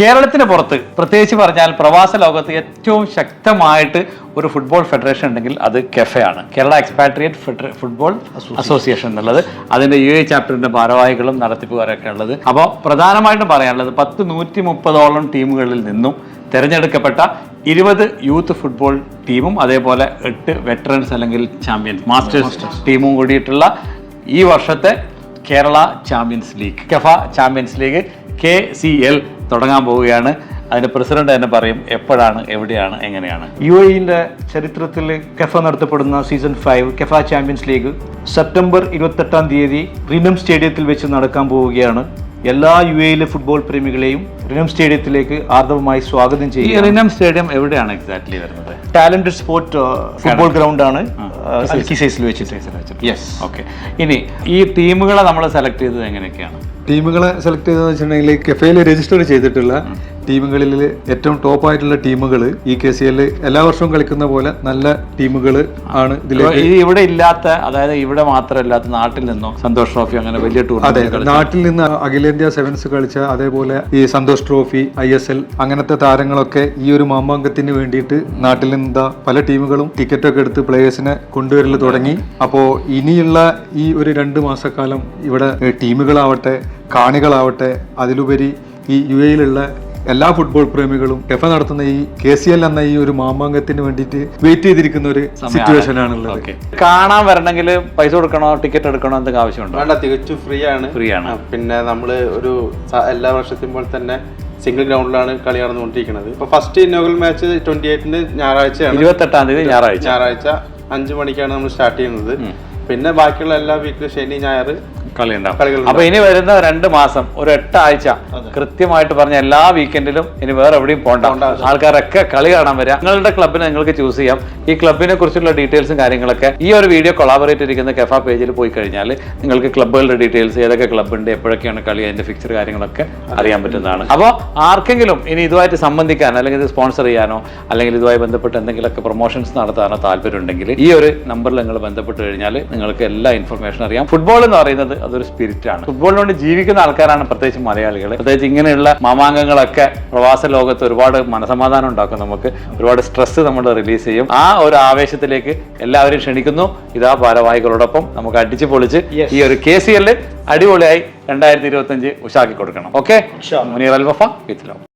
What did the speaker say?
കേരളത്തിന് പുറത്ത് പ്രത്യേകിച്ച് പറഞ്ഞാൽ പ്രവാസ ലോകത്ത് ഏറ്റവും ശക്തമായിട്ട് ഒരു ഫുട്ബോൾ ഫെഡറേഷൻ ഉണ്ടെങ്കിൽ അത് കെഫയാണ് കേരള എക്സ്പാട്രിയേറ്റ് ഫുട്ബോൾ അസോസിയേഷൻ എന്നുള്ളത്. അതിന്റെ യു എ ചാപ്റ്ററിന്റെ ഭാരവാഹികളും നടത്തിപ്പുകാരൊക്കെ ഉള്ളത്. അപ്പോൾ പ്രധാനമായിട്ടും പറയാനുള്ളത് പത്ത് നൂറ്റി മുപ്പതോളം ടീമുകളിൽ നിന്നും തിരഞ്ഞെടുക്കപ്പെട്ട ഇരുപത് യൂത്ത് ഫുട്ബോൾ ടീമും അതേപോലെ എട്ട് വെറ്ററൻസ് അല്ലെങ്കിൽ ചാമ്പ്യൻസ് മാസ്റ്റേഴ്സ് ടീമും കൂടിയിട്ടുള്ള ഈ വർഷത്തെ Kerala champions league KEFA champions league K C L തുടങ്ങാൻ പോവുകയാണ്. അതിന്റെ പ്രസിഡന്റ് തന്നെ പറയും എപ്പോഴാണ് എവിടെയാണ് എങ്ങനെയാണ്? യു എയിന്റെ ചരിത്രത്തിൽ കെഫ നടത്തപ്പെടുന്ന season five KEFA champions league September ഇരുപത്തെട്ടാം തീയതി റിനം സ്റ്റേഡിയത്തിൽ വെച്ച് നടക്കാൻ പോവുകയാണ്. എല്ലാ യു എയിലെ ഫുട്ബോൾ പ്രേമികളെയും റിനം സ്റ്റേഡിയത്തിലേക്ക് ആർദ്രമായി സ്വാഗതം ഈ ചെയ്യുക റിനം സ്റ്റേഡിയം എവിടെയാണ് എക്സാക്ട്ലി വരുന്നത്? ടാലന്റഡ് സ്പോർട്ട് ഫുട്ബോൾ ഗ്രൗണ്ട് ആണ് സൈസിൽ വെച്ചിട്ട്. യെസ് ഓക്കെ ഇനി ഈ ടീമുകളെ നമ്മൾ സെലക്ട് ചെയ്തത് എങ്ങനെയൊക്കെയാണ്? ടീമുകളെ സെലക്ട് ചെയ്തെന്ന് വെച്ചിട്ടുണ്ടെങ്കിൽ കെഫയിൽ രജിസ്റ്റർ ചെയ്തിട്ടുള്ള ടീമുകളിൽ ഏറ്റവും ടോപ്പ് ആയിട്ടുള്ള ടീമുകൾ ഈ കെ സി എല്ലിൽ എല്ലാ വർഷവും കളിക്കുന്ന പോലെ നല്ല ടീമുകൾ ആണ് ഇതിലേക്ക് ഇവിടെ ഇല്ലാത്ത അതായത് ഇവിടെ മാത്രമല്ലാത്ത നാട്ടിൽ നിന്നോ സന്തോഷ് ട്രോഫി അങ്ങനെ വലിയ ടൂർ അതെ നാട്ടിൽ നിന്ന് അഖിലേന്ത്യാ സെവൻസ് കളിച്ച അതേപോലെ ഈ Santosh trophy I S L അങ്ങനത്തെ താരങ്ങളൊക്കെ ഈ ഒരു മാമാങ്കത്തിന് വേണ്ടിയിട്ട് നാട്ടിൽ നിന്ന് പല ടീമുകളും ടിക്കറ്റൊക്കെ എടുത്ത് പ്ലേയേഴ്സിനെ കൊണ്ടുവരൽ തുടങ്ങി. അപ്പോൾ ഇനിയുള്ള ഈ ഒരു രണ്ട് മാസക്കാലം ഇവിടെ ടീമുകളാവട്ടെ കാണികളാവട്ടെ അതിലുപരി ഈ യു എയിലുള്ള എല്ലാ ഫുട്ബോൾ പ്രേമികളും കെഫ നടത്തുന്ന ഈ കെ സി എൽ എന്ന ഈ ഒരു മാമാങ്കത്തിന് വേണ്ടിയിട്ട് വെയിറ്റ് ചെയ്തിരിക്കുന്ന ഒരു സിറ്റുവേഷൻ ആണുള്ളത് ഓക്കെ കാണാൻ വരണമെങ്കിൽ പൈസ കൊടുക്കണോ ടിക്കറ്റ് എടുക്കണോ എന്തൊക്കെ ആവശ്യമുണ്ടോ? വേണ്ട തികച്ചും ഫ്രീ ആണ് ഫ്രീ ആണ് പിന്നെ നമ്മൾ ഒരു എല്ലാ വർഷത്തെയും പോലെ തന്നെ സിംഗിൾ ഗ്രൗണ്ടിലാണ് കളി നടന്നുകൊണ്ടിരിക്കുന്നത്. ഇപ്പൊ ഫസ്റ്റ് ഇന്നോഗൽ മാച്ച് ട്വന്റി എയ്റ്റിന് ഞായറാഴ്ചയാണ്. ഇരുപത്തെട്ടാം തീയതി ഞായറാഴ്ച. ഞായറാഴ്ച അഞ്ചു മണിക്കാണ് നമ്മൾ സ്റ്റാർട്ട് ചെയ്യുന്നത്. പിന്നെ ബാക്കിയുള്ള എല്ലാ വീക്കിലും ശനി ഞായർ കളി ഉണ്ടാവും അപ്പൊ ഇനി വരുന്ന രണ്ട് മാസം ഒരു എട്ടാഴ്ച കൃത്യമായിട്ട് പറഞ്ഞ എല്ലാ വീക്കെൻഡിലും ഇനി വേറെ എവിടെയും പോണ്ട. ആൾക്കാരൊക്കെ കളി കാണാൻ വരിക നിങ്ങളുടെ ക്ലബിനെ നിങ്ങൾക്ക് ചൂസ് ചെയ്യാം. ഈ ക്ലബിനെ കുറിച്ചുള്ള ഡീറ്റെയിൽസും കാര്യങ്ങളൊക്കെ ഈ ഒരു വീഡിയോ കൊളാബറേറ്റ് ഇരിക്കുന്ന കെഫ പേജിൽ പോയി കഴിഞ്ഞാൽ നിങ്ങൾക്ക് ക്ലബ്ബുകളുടെ ഡീറ്റെയിൽസ് ഏതൊക്കെ ക്ലബ്ബുണ്ട് എപ്പോഴൊക്കെയാണ് കളി അതിന്റെ ഫിക്ചർ കാര്യങ്ങളൊക്കെ അറിയാൻ പറ്റുന്നതാണ്. അപ്പോൾ ആർക്കെങ്കിലും ഇനി ഇതുമായിട്ട് സംബന്ധിക്കാൻ അല്ലെങ്കിൽ ഇത് സ്പോൺസർ ചെയ്യാനോ അല്ലെങ്കിൽ ഇതുമായി ബന്ധപ്പെട്ട് എന്തെങ്കിലുമൊക്കെ പ്രൊമോഷൻസ് നടത്താനോ താല്പര്യം ഉണ്ടെങ്കിൽ ഈ ഒരു നമ്പറിൽ നിങ്ങൾ ബന്ധപ്പെട്ട് കഴിഞ്ഞാൽ നിങ്ങൾക്ക് എല്ലാ ഇൻഫർമേഷൻ അറിയാം. ഫുട്ബോൾ എന്ന് പറയുന്നത് അതൊരു സ്പിരിറ്റ് ആണ്. ഫുട്ബോളിന് വേണ്ടി ജീവിക്കുന്ന ആൾക്കാരാണ് പ്രത്യേകിച്ച് മലയാളികൾ പ്രത്യേകിച്ച് ഇങ്ങനെയുള്ള മാമാങ്കങ്ങളൊക്കെ പ്രവാസ ലോകത്ത് ഒരുപാട് മനസമാധാനം ഉണ്ടാക്കും നമുക്ക്. ഒരുപാട് സ്ട്രെസ് നമ്മൾ റിലീസ് ചെയ്യും. ആ ഒരു ആവേശത്തിലേക്ക് എല്ലാവരും ക്ഷണിക്കുന്നു. ഇതാ ഭാരവാഹികളോടൊപ്പം നമുക്ക് അടിച്ചു പൊളിച്ച് ഈ ഒരു കെ സി എല്ലിൽ അടിപൊളിയായി രണ്ടായിരത്തി ഇരുപത്തി അഞ്ച് ഉഷാക്കി കൊടുക്കണം. Okay Muneer Alwafa with love.